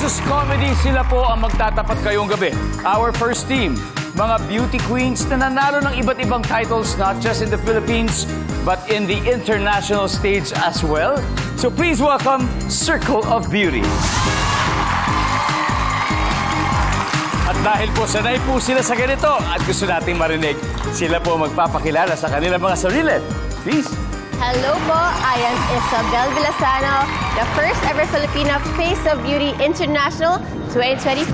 versus Comedy, sila po ang magtatapat kayong gabi. Our first team, mga beauty queens na nanalo ng iba't ibang titles not just in the Philippines, but in the international stage as well. So please welcome Circle of Beauty. At dahil po sanay po sila sa ganito at gusto nating marinig, sila po magpapakilala sa kanilang mga sarili. Please. Hello po, I am Isabel Villasano, the first ever Filipina Face of Beauty International 2024.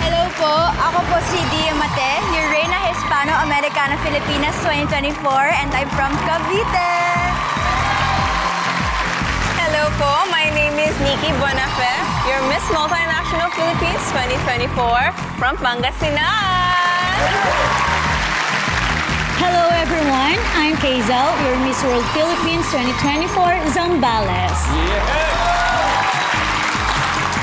Hello po, ako po si Dia Mate, your Reina Hispano-Americana Filipinas 2024 and I'm from Cavite. Hello po, my name is Nikki Buenafe, your Miss Multinational Philippines 2024 from Pangasinan. Hello everyone, I'm Kazel, your Miss World Philippines 2024 Zambales.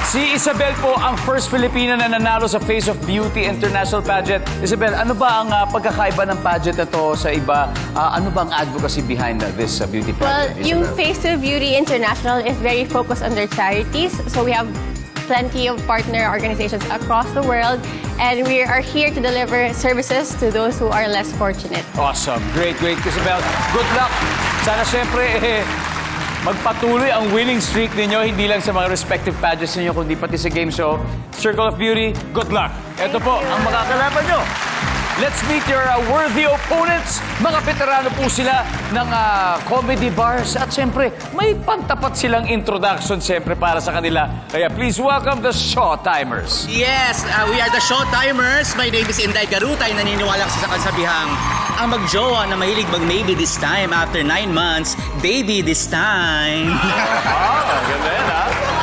Si Isabel po ang first Filipina na nanalo sa Face of Beauty International Pageant. Isabel, ano ba ang ah, pagkakaiba ng pageant na to sa iba? Ah, ano ba ang advocacy behind uh, this uh, beauty Well, pageant? yung Isabel? Face of Beauty International is very focused on their charities. So we have plenty of partner organizations across the world. And we are here to deliver services to those who are less fortunate. Awesome. Great, great, Isabel. Good luck. Sana syempre, eh, magpatuloy ang winning streak ninyo, hindi lang sa mga respective pageants ninyo, kundi pati sa game show. Circle of Beauty, good luck. Ito po, ang makakalaban nyo. Let's meet your uh, worthy opponents. Mga veterano po sila ng uh, comedy bars. At syempre, may pantapat silang introduction syempre para sa kanila. Kaya please welcome the Showtimers. Yes, uh, we are the Showtimers. My name is Inday Garutay. Naniniwala kasi sa kasabihang ang magjowa na mahilig mag maybe this time after nine months, baby this time. Ah, ganda yan, ha?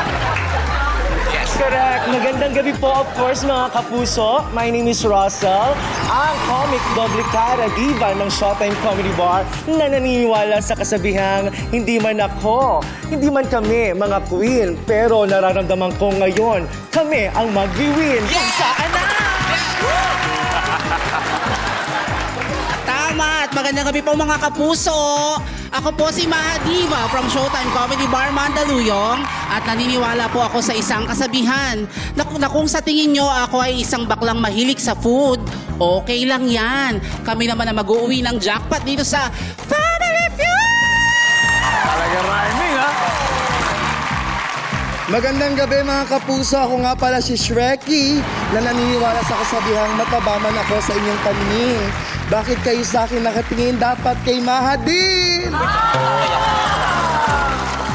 Correct. Magandang gabi po, of course, mga kapuso. My name is Russell, ang comic doble cara diva ng Showtime Comedy Bar na naniniwala sa kasabihang hindi man ako, hindi man kami mga queen, pero nararamdaman ko ngayon, kami ang mag-win. Kung saan na? At magandang gabi po mga kapuso. Ako po si Maha Diva from Showtime Comedy Bar Mandaluyong at naniniwala po ako sa isang kasabihan na, na kung sa tingin nyo ako ay isang baklang mahilig sa food, okay lang yan. Kami naman na mag-uwi ng jackpot dito sa Family Feud! Talaga rhyming, ha? Magandang gabi mga kapuso. Ako nga pala si Shreki na naniniwala sa kasabihang mataba man ako sa inyong paningin. Bakit kayo sa akin nakatingin? Dapat kay Mahadin!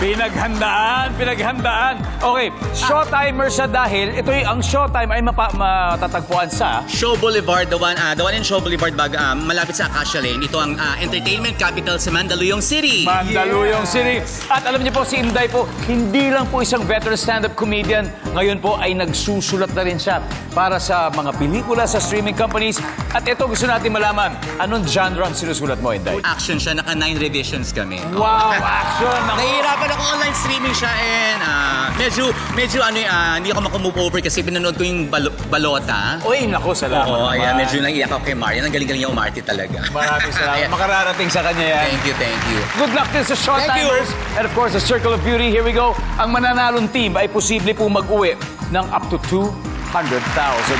Pinaghandaan, pinaghandaan. Okay, Showtimer siya dahil ito yung, ang Showtime ay mapa, matatagpuan sa Show Boulevard, the one, ah, the one in Show Boulevard, bag, ah, malapit sa Acacia Lane. Ito ang ah, entertainment capital sa Mandaluyong City. Mandaluyong City. At alam niyo po, si Inday po, hindi lang po isang veteran stand-up comedian. Ngayon po ay nagsusulat na rin siya para sa mga pelikula sa streaming companies. At ito gusto natin malaman, anong genre ang sinusulat mo, Inday? Action siya, naka nine revisions kami. Wow, action! Naku. Nahihirapan ako online streaming siya and ah, medyo, medyo ano, ah, hindi ako makamove over kasi pinanood ko yung balo- balota. Uy, naku, salamat Oo, ayan, naman. medyo naiiyak ako kay Marian. Ang galing-galing niya umarte talaga. Maraming salamat. Ayan. Makararating sa kanya yan. Thank you, thank you. Good luck din sa Showtimers. And of course, the Circle of Beauty. Here we go. Ang mananalong team ay posible pong mag-uwi ng up to 200,000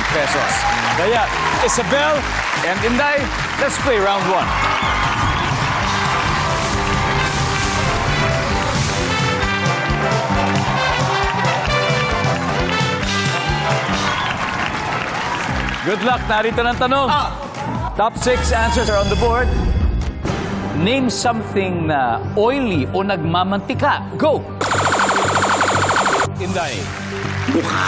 pesos. Kaya, Isabel and Inday, let's play round one. Good luck. Narito ng tanong. Top six answers are on the board. Name something na oily o nagmamantika. Go! Inday. Mukha.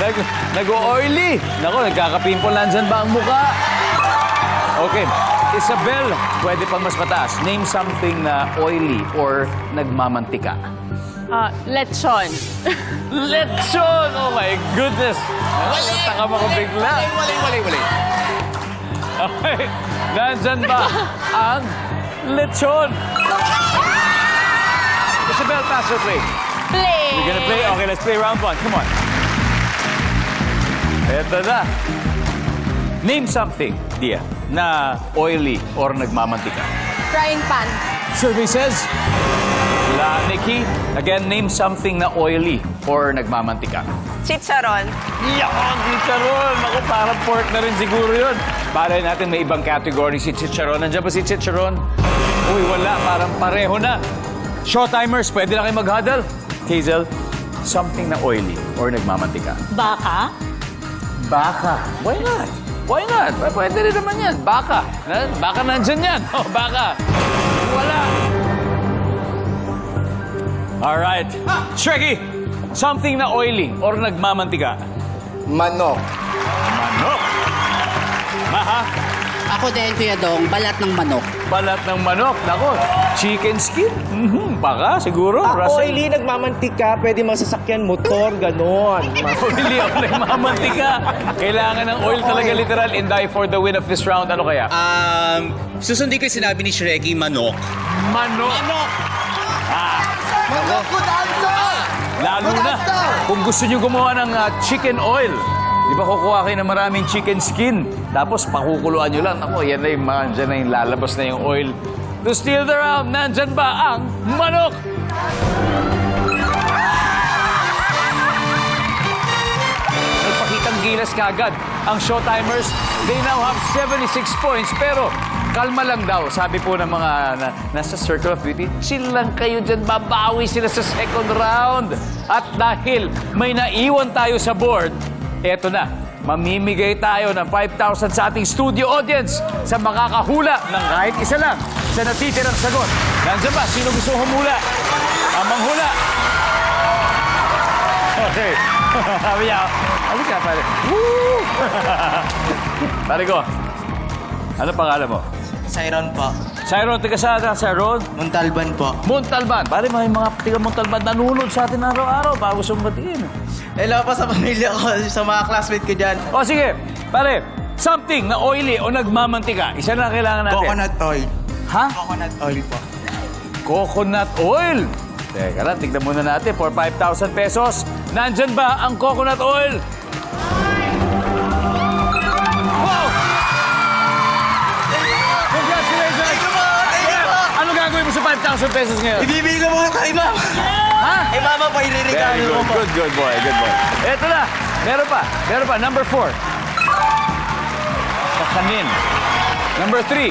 Nag, nag-oily. Nako, nagkakapimple. Nandyan ba ang mukha? Okay. Isabel, pwede pang mas mataas. Name something na oily or nagmamantika. Uh, lechon. Lechon! Oh my goodness! Nakakataka mo ko bigla. Wali, wali, wali. Okay. Nandyan ba ang lechon? Isabel, pass or play? Play. You're gonna play? Okay, let's play round one. Come on. Eto na. Name something, Dia, na oily or nagmamantika. Frying pan. Survey says, La Nikki, again, name something na oily or nagmamantika. Chicharon. Yan, chicharon. Ako, parang pork na rin siguro yun. Para natin may ibang category si chicharon. Nandiyan ba si chicharon? Uy, wala. Parang pareho na. Showtimers, pwede na kayo mag-huddle. Hazel, something na oily or nagmamantika. Baka? Baka. Why not? Why not? Pwede rin naman yan. Baka. Na- Baka nandyan yan. Oh, baka. Wala. Alright. Shrekky, something na oily or nagmamantika. Manok. Ako din, Kuya Dong, balat ng manok. balat ng manok. Nako, chicken skin. Mhm, baka, siguro. Ah, Russell. oily, nagmamantika, pwede mga sasakyan, motor, ganon. Oily o nagmamantika. Kailangan ng oil talaga literal and die for the win of this round. Ano kaya? Um, susundin ko yung sinabi ni Shrekky, manok. Manok. Manok! Manok, good answer! Lalo na kung gusto nyo gumawa ng ah, chicken oil. Di ba kukuha kayo ng maraming chicken skin, tapos pakukuluan nyo lang. Ako, yan na yung dyan na yung lalabas na yung oil. To steal the round, nandyan ba ang manok? Nagpakitang gilas kagad ang Showtimers. They now have 76 points, pero kalma lang daw. Sabi po ng mga na, nasa Circle of Beauty, chill lang kayo dyan, babawi sila sa second round. At dahil may naiwan tayo sa board, eto na, mamimigay tayo ng 5,000 sa ating studio audience sa makakahula ng kahit isa lang sa natitirang sagot. Nandiyan ba? Sino gusto humula? Ang manghula. Okay. Sabi niya, ano ka pare? Woo! pare ko, ano pangalan mo? Siron po. Cyron, taga saan ka, Cyron? Muntalban po. Montalban. Pare, may mga taga Montalban nanonood sa atin araw-araw bago sumbatiin. Hello po sa pamilya ko, sa mga classmate ko dyan. O sige, pare, something na oily o nagmamantika. Isa na kailangan natin. Coconut oil. Ha? Coconut oil po. Coconut oil. Teka lang, tignan muna natin for 5,000 pesos. Nandyan ba ang coconut oil? Wow! Congratulations! Thank you po! Thank you po! Ano gagawin mo sa 5,000 pesos ngayon? Ibibigay ko po kay mama. Ha? Eh, mama pa Very mo pa. Good, good boy. Good boy. Eto na. Meron pa. Meron pa. Number four. Sa. Number three.